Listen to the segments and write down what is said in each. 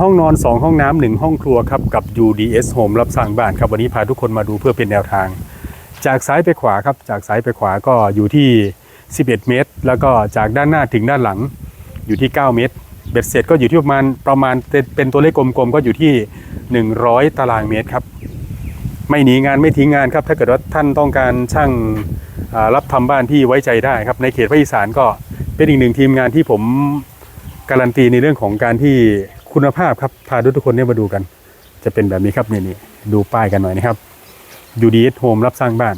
ห้องนอน 2 ห้องน้ำหนึ่งห้องครัวครับกับ UDS Home รับสร้างบ้านครับวันนี้พาทุกคนมาดูเพื่อเป็นแนวทาง จากซ้ายไปขวาครับจากซ้ายไปขวาก็อยู่ที่ 11 เมตร แล้วก็จากด้านหน้าถึงด้านหลังอยู่ที่ 9 เมตร เบ็ดเสร็จก็อยู่ที่ประมาณประมาณเป็นตัวเลขกลมๆก็อยู่ที่ 100 ตารางเมตรครับไม่หนีงานไม่ทิ้งงานครับถ้าเกิดว่าท่านต้องการช่างรับทำบ้านที่ไว้ใจได้ครับในเขตภาคอีสานก็เป็นอีกหนึ่งทีมงานที่ผมการันตีในเรื่องของการที่ คุณภาพครับพาทุกคนเนี่ยมาดูกัน จะเป็นแบบนี้ครับนี่นี่ดูป้ายกันหน่อยนะครับ UDS Home รับสร้างบ้าน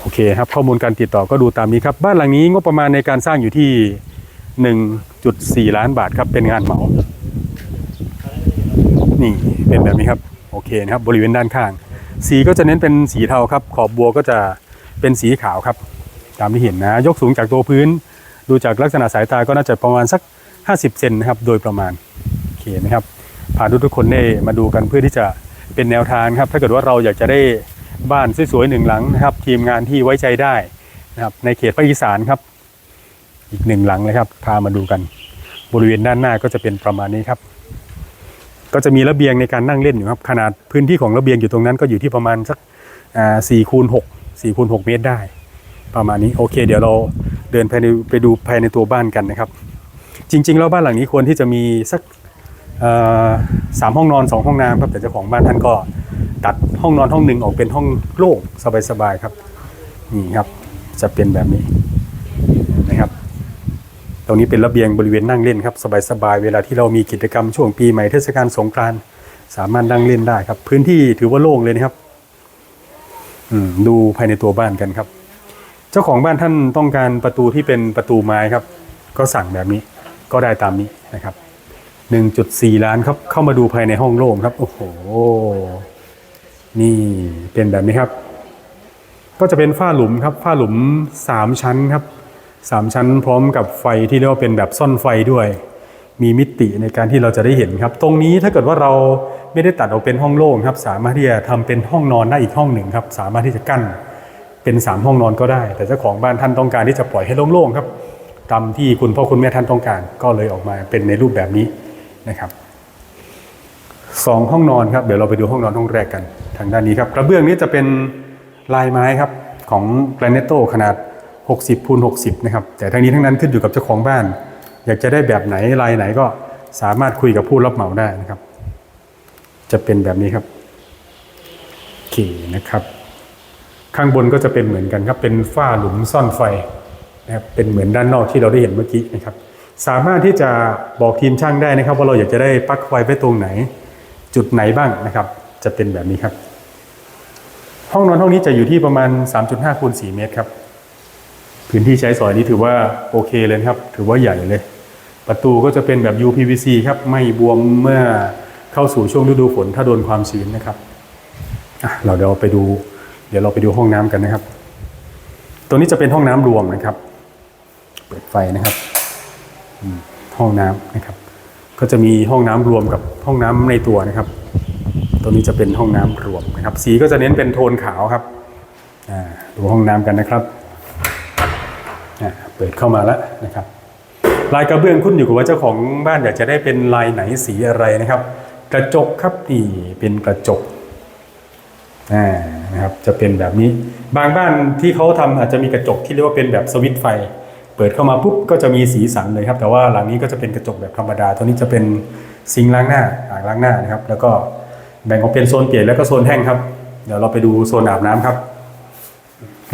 โอเคครับ ข้อมูลการติดต่อก็ดูตามนี้ครับ บ้านหลังนี้งบประมาณในการสร้างอยู่ที่ 1.4 ล้านบาทครับเป็นงานเหมา นี่เป็นแบบนี้ครับ โอเคนะครับ บริเวณด้านข้าง สีก็จะเน้นเป็นสีเทาครับ ขอบบัวก็จะเป็นสีขาวครับ ตามที่เห็นนะ ยกสูงจากตัวพื้น ดูจากลักษณะสายตาก็น่าจะประมาณสัก 50 เซนนะครับโดยประมาณโอเคนะครับพาทุกทุกๆคนได้มาดูกันเพื่อที่จะเป็นแนวทางครับ ถ้าเกิดว่าเราอยากจะได้บ้านสวยๆหนึ่งหลังนะครับ ทีมงานที่ไว้ใจได้นะครับในเขตภาคอีสานครับ อีกหนึ่งหลังเลยครับ พามาดูกัน บริเวณด้านหน้าก็จะเป็นประมาณนี้ครับ ก็จะมีระเบียงในการนั่งเล่นอยู่ครับ ขนาดพื้นที่ของระเบียงอยู่ตรงนั้นก็อยู่ที่ประมาณสักสี่คูณหกสี่คูณหกเมตรได้ ประมาณนี้โอเค เดี๋ยวเราเดินภายในไปดูภายในตัวบ้านกันนะครับ จริง ๆ แล้วบ้านหลังนี้ควรที่จะมีสักสามห้องนอนสองห้องน้ำครับแต่เจ้าของบ้านท่านก็ตัดห้องนอนห้องหนึ่งออกเป็นห้องโล่งสบายๆครับนี่ครับจะเป็นแบบนี้นะครับ ตรงนี้เป็นระเบียงบริเวณนั่งเล่นครับสบายๆเวลาที่เรามีกิจกรรมช่วงปีใหม่เทศกาลสงกรานต์สามารถนั่งเล่นได้ครับ พื้นที่ถือว่าโล่งเลยนะครับดูภายในตัวบ้านกันครับ เจ้าของบ้านท่านต้องการประตูที่เป็นประตูไม้ครับ ก็สั่งแบบนี้ ก็ได้ตามนี้นะครับ 1.4 ล้านครับ เข้ามาดูภายในห้องโล่งครับ โอ้โห นี่เป็นแบบนี้ครับ ก็จะเป็นฝ้าหลุมครับ ฝ้าหลุม 3 ชั้นครับสามชั้นพร้อมกับไฟที่เรียกว่าเป็นแบบซ่อนไฟด้วย มีมิติในการที่เราจะได้เห็นครับ ตรงนี้ถ้าเกิดว่าเราไม่ได้ตัดออกเป็นห้องโล่งครับ สามารถที่จะทำเป็นห้องนอนได้อีกห้องหนึ่งครับ สามารถที่จะกั้นเป็นสามห้องนอนก็ได้ แต่เจ้าของบ้านท่านต้องการที่จะปล่อยให้โล่งๆครับ ตามที่คุณพ่อคุณแม่ท่านต้องการ ก็เลยออกมาเป็นในรูปแบบนี้นะครับสองห้องนอนครับเดี๋ยวเราไปดูห้องนอนห้องแรกกัน ทางด้านนี้ครับกระเบื้องนี้จะเป็นลายไม้ครับของ g r a n i t o ขนาด 60คูณ60 นะครับ แต่ทั้งนี้ทั้งนั้นขึ้นอยู่กับเจ้าของบ้าน อยากจะได้แบบไหนลายไหนก็สามารถคุยกับผู้รับเหมาได้นะครับ จะเป็นแบบนี้ครับโอเคนะครับ ข้างบนก็จะเป็นเหมือนกันครับเป็นฝ้าหลุมซ่อนไฟ นะครับเป็นเหมือนด้านนอกที่เราได้เห็นเมื่อกี้นะครับ สามารถที่จะบอกทีมช่างได้นะครับ ว่าเราอยากจะได้ปลั๊กไฟไว้ตรงไหน จุดไหนบ้างนะครับ จะเป็นแบบนี้ครับ ห้องนอนห้องนี้จะอยู่ที่ประมาณ 3.5คูณ4เมตรครับพื้นที่ใช้สอยนี้ถือว่าโอเคเลยครับ ถือว่าใหญ่เลย ประตูก็จะเป็นแบบ UPVC ครับไม่บวมเมื่อเข้าสู่ช่วงฤดูฝนถ้าโดนความชื้นนะครับเราเดี๋ยวไปดู เดี๋ยวเราไปดูห้องน้ำกันนะครับ ตัวนี้จะเป็นห้องน้ำรวมนะครับ ปิดไฟนะครับห้องน้ำนะครับ ก็จะมีห้องน้ำรวมกับห้องน้ำในตัวนะครับ ตัวนี้จะเป็นห้องน้ำรวมนะครับ สีก็จะเน้นเป็นโทนขาวครับดูห้องน้ำกันนะครับเปิดเข้ามาแล้วนะครับลายกระเบื้องขึ้นอยู่กับว่าเจ้าของบ้านอยากจะได้เป็นลายไหนสีอะไรนะครับ กระจกครับนี่เป็นกระจกนะครับจะเป็นแบบนี้ บางบ้านที่เขาทำอาจจะมีกระจกที่เรียกว่าเป็นแบบสวิตไฟ เปิดเข้ามาปุ๊บก็จะมีสีสันเลยครับ แต่ว่าหลังนี้ก็จะเป็นกระจกแบบธรรมดา ตัวนี้จะเป็นซิงล้างหน้าอ่างล้างหน้านะครับ แล้วก็แบ่งออกเป็นโซนเปียกแล้วก็โซนแห้งครับ เดี๋ยวเราไปดูโซนอาบน้ำครับ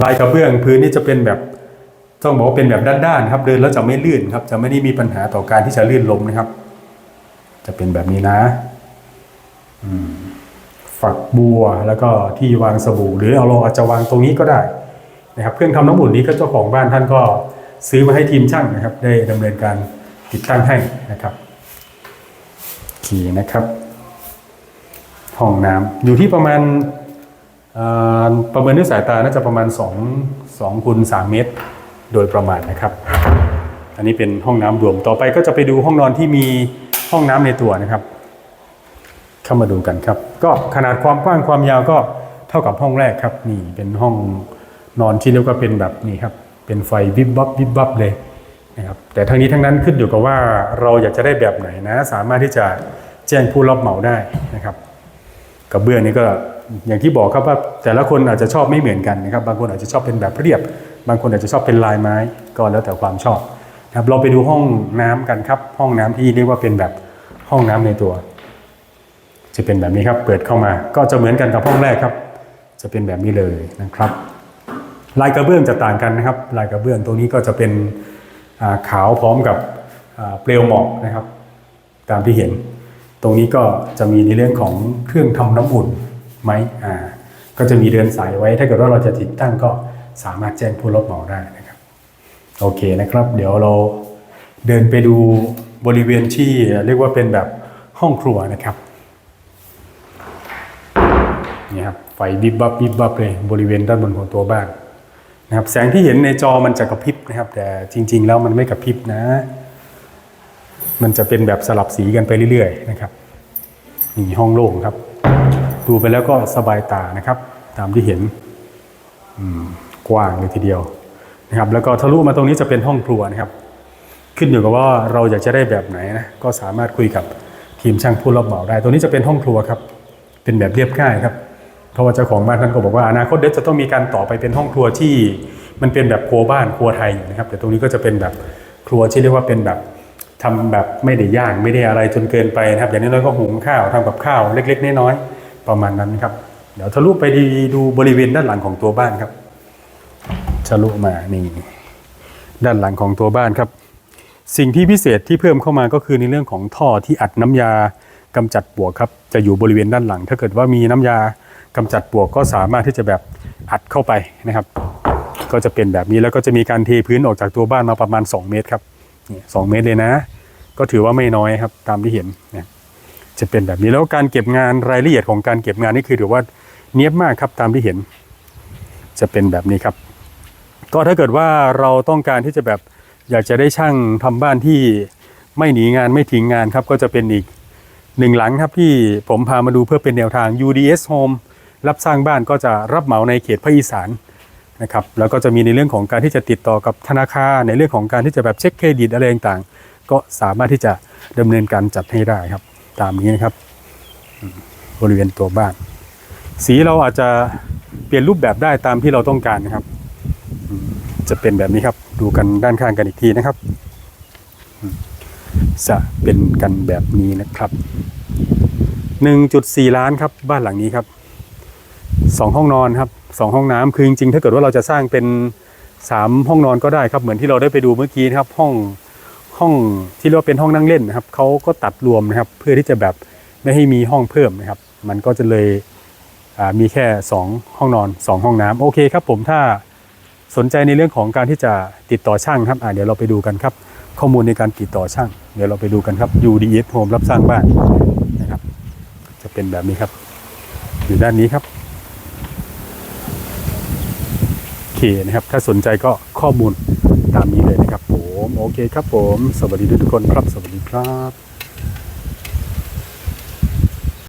ลายกระเบื้องพื้นนี่จะเป็นแบบต้องบอกว่าเป็นแบบด้านๆครับเดินแล้วจะไม่ลื่นครับ จะไม่ได้มีปัญหาต่อการที่จะลื่นล้มนะครับ จะเป็นแบบนี้นะฝักบัวแล้วก็ที่วางสบู่หรือเอาเราอาจจะวางตรงนี้ก็ได้นะครับ เครื่องทำน้ำอุ่นนี้ก็เจ้าของบ้านท่านก็ ซื้อมาให้ทีมช่างนะครับ ได้ดำเนินการติดตั้งให้นะครับโอเคนะครับห้องน้ำอยู่ที่ประมาณประเมินด้วยสายตาน่าจะประมาณ2 2คูณ3เมตร โดยประมาณนะครับ อันนี้เป็นห้องน้ำรวมต่อไปก็จะไปดูห้องนอนที่มีห้องน้ำในตัวนะครับ เข้ามาดูกันครับ ก็ขนาดความกว้างความยาวก็เท่ากับห้องแรกครับ นี่เป็นห้องนอนที่เรียกว่าเป็นแบบนี้ครับ เป็นไฟวิบวับวิบวับเลยนะครับแต่ทั้งนี้ทั้งนั้นขึ้นอยู่กับว่าเราอยากจะได้แบบไหนนะ สามารถที่จะแจ้งผู้รับเหมาได้นะครับกระเบื้องนี้ก็อย่างที่บอกครับว่าแต่ละคนอาจจะชอบไม่เหมือนกันนะครับ บางคนอาจจะชอบเป็นแบบเรียบ บางคนอาจจะชอบเป็นลายไม้ ก็แล้วแต่ความชอบนะครับเราไปดูห้องน้ำกันครับ ห้องน้ำที่เรียกว่าเป็นแบบห้องน้ำในตัว จะเป็นแบบนี้ครับ เปิดเข้ามา ก็จะเหมือนกันกับห้องแรกครับ จะเป็นแบบนี้เลยนะครับ ลายกระเบื้องจะต่างกันนะครับ ลายกระเบื้องตรงนี้ก็จะเป็นขาวพร้อมกับเปลวหมอกนะครับ ตามที่เห็น ตรงนี้ก็จะมีในเรื่องของเครื่องทำน้ำอุ่นไหมอ่าก็จะมีเรือนสายไว้ถ้าเกิดว่าเราจะติดตั้งก็สามารถแจ้งผู้รับเหมาได้นะครับ โอเคนะครับ เดี๋ยวเราเดินไปดูบริเวณที่เรียกว่าเป็นแบบห้องครัวนะครับนี่ครับไฟบิบบับบิบบับเลยบริเวณด้านบนของตัวบ้าน นะครับแสงที่เห็นในจอมันจะกระพริบนะครับ แต่จริง ๆ แล้วมันไม่กระพริบนะ มันจะเป็นแบบสลับสีกันไปเรื่อยๆนะครับนี่ห้องโล่งครับ ดูไปแล้วก็สบายตานะครับ ตามที่เห็นกว้างเลยทีเดียวนะครับ แล้วก็ทะลุมาตรงนี้จะเป็นห้องครัวนะครับ ขึ้นอยู่กับว่าเราอยากจะได้แบบไหนนะก็สามารถคุยกับทีมช่างผู้รับเหมาได้ ตัวนี้จะเป็นห้องครัวครับ เป็นแบบเรียบง่ายครับ ราะว่าเจ้าของบ้านท่านก็บอกว่าอนาคตเดี๋ยวจะต้องมีการต่อไปเป็นห้องครัวที่มันเป็นแบบครัวบ้านครัวไทยนะครับ แต่ตรงนี้ก็จะเป็นแบบครัวที่เรียกว่าเป็นแบบทำแบบไม่ได้ย่างไม่ได้อะไรจนเกินไปนะครับ อย่างน้อยๆก็หุงข้าวทำกับข้าวเล็ก ๆ น้อยๆประมาณนั้นครับ เดี๋ยวทะลุไปดูบริเวณด้านหลังของตัวบ้านครับทะลุมานี่ด้านหลังของตัวบ้านครับ สิ่งที่พิเศษที่เพิ่มเข้ามาก็คือในเรื่องของท่อที่อัดน้ำยากำจัดปวกครับ จะอยู่บริเวณด้านหลัง ถ้าเกิดว่ามีน้ำยา กำจัดปลวกก็สามารถที่จะแบบอัดเข้าไปนะครับ ก็จะเป็นแบบนี้แล้วก็จะมีการเทพื้นออกจากตัวบ้านมาประมาณ 2 เมตรครับนี่สองเมตรเลยนะ ก็ถือว่าไม่น้อยครับตามที่เห็นนี่ยจะเป็นแบบนี้แล้วการเก็บงานรายละเอียดของการเก็บงานนี่คือถือว่าเนียบมากครับตามที่เห็น จะเป็นแบบนี้ครับ ก็ถ้าเกิดว่าเราต้องการที่จะแบบอยากจะได้ช่างทำบ้านที่ไม่หนีงานไม่ทิ้งงานครับ ก็จะเป็นอีกหนึ่งหลังครับที่ผมพามาดูเพื่อเป็นแนวทาง UDS Home รับสร้างบ้านก็จะรับเหมาในเขตภาคอีสานนะครับแล้วก็จะมีในเรื่องของการที่จะติดต่อกับธนาคารในเรื่องของการที่จะแบบเช็คเครดิตอะไรต่างๆ ก็สามารถที่จะดำเนินการจัดให้ได้ครับ ตามนี้นะครับ บริเวณตัวบ้าน สีเราอาจจะเปลี่ยนรูปแบบได้ตามที่เราต้องการนะครับ จะเป็นแบบนี้ครับ ดูกันด้านข้างกันอีกทีนะครับ จะเป็นกันแบบนี้นะครับ 1.4 ล้านครับบ้านหลังนี้ครับ สองห้องนอนครับสองห้องน้ำคือจริงๆถ้าเกิดว่าเราจะสร้างเป็นสามห้องนอนก็ได้ครับเหมือนที่เราได้ไปดูเมื่อกี้นะครับห้องห้องที่เรียกว่าเป็นห้องนั่งเล่นนะครับเขาก็ตัดรวมนะครับเพื่อที่จะแบบไม่ให้มีห้องเพิ่มนะครับ มันก็จะเลยมีแค่สองห้องนอนสองห้องน้ำโอเคครับผมถ้าสนใจในเรื่องของการที่จะติดต่อช่างครับเดี๋ยวเราไปดูกันครับ ข้อมูลในการติดต่อช่าง เดี๋ยวเราไปดูกันครับ UDS Home รับสร้างบ้านนะครับ จะเป็นแบบนี้ครับ อยู่ด้านนี้ครับโอ เคนะครับ ถ้าสนใจก็ข้อมูลตามนี้เลยนะครับผม โอเคครับผม สวัสดีทุกคนครับ สวัสดีครับ